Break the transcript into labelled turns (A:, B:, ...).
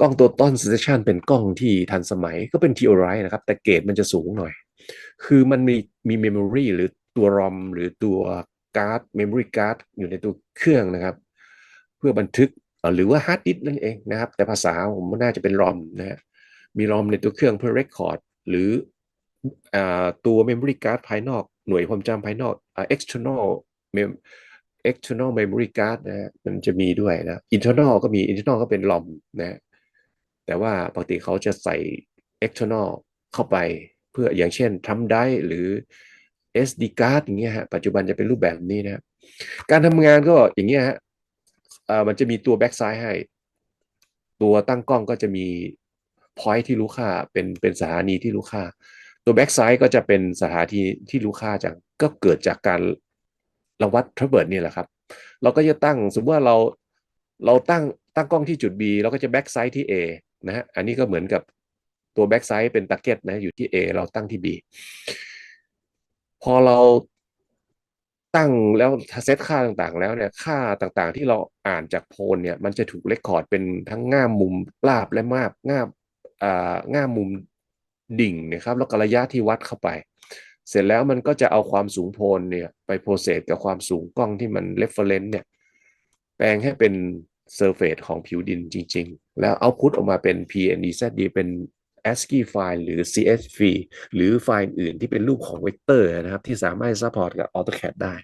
A: กล้องตัวต้น station เป็นกล้องที่ทันสมัยก็เป็น Theodolite นะครับ แต่เกรดมันจะสูงหน่อย คือมันมีมี memory หรือตัว ROM หรือตัวการ์ด memory card อยู่ในตัวเครื่องนะครับ เพื่อบันทึกหรือว่า hard disk นั่นเองนะครับ แต่ภาษาผมน่าจะเป็น ROM นะฮะมี ROM ในตัวเครื่องเพื่อ record หรืออตัว memory card ภายนอก หน่วยความจำภายนอกอ external mem external memory card นะฮะมันจะมีด้วยนะ internal ก็มี internal ก็เป็น ROM นะ แต่ว่าปกติเขาจะใส่ external เข้าไปเพื่ออย่างเช่นทำได้หรือ SD card อย่างเงี้ยฮะปัจจุบันจะเป็นรูปแบบนี้นะการทำงานก็อย่างเงี้ยฮะมันจะมีตัว back side ให้ ตัวตั้งกล้องก็จะมี point ที่รู้ค่าเป็นเป็นสถานีที่รู้ค่า ตัว back side ก็จะเป็นสถานีที่รู้ค่าจากก็เกิดจากการเราวัดทรเบิร์ตนี่แหละครับ เราก็จะตั้งสมมติว่าเราเราตั้งตั้งกล้องที่จุด B เราก็จะ back side ที่ A นะฮะอันนี้ก็เหมือนกับตัว back side เป็น target นะอยู่ที่ A เราตั้งที่ B พอเราตั้งแล้วเซตค่าต่างๆ แล้วเนี่ยค่าต่างๆที่เราอ่านจากโพลเนี่ยมันจะถูกเรคคอร์ดเป็นทั้งง่ามมุมราบและมาบง่ามอ่าง่ามมุมดิ่งนะครับแล้วก็ระยะที่วัดเข้าไป เสร็จแล้วมันก็จะเอาความสูงโพลเนี่ยไปโปรเซสกับความสูงกล้องที่มันเรฟเฟอรนซ์เนี่ยแปลงให้เป็นเซอร์เฟสของผิวดินจริง ๆ แล้วเอาพุทออกมาเป็น PNEZD เป็น ASCII ไฟล์หรือ CSV หรือไฟล์อื่นที่เป็นรูปของเวกเตอร์นะครับ ที่สามารถซัพพอร์ตกับ AutoCAD ได้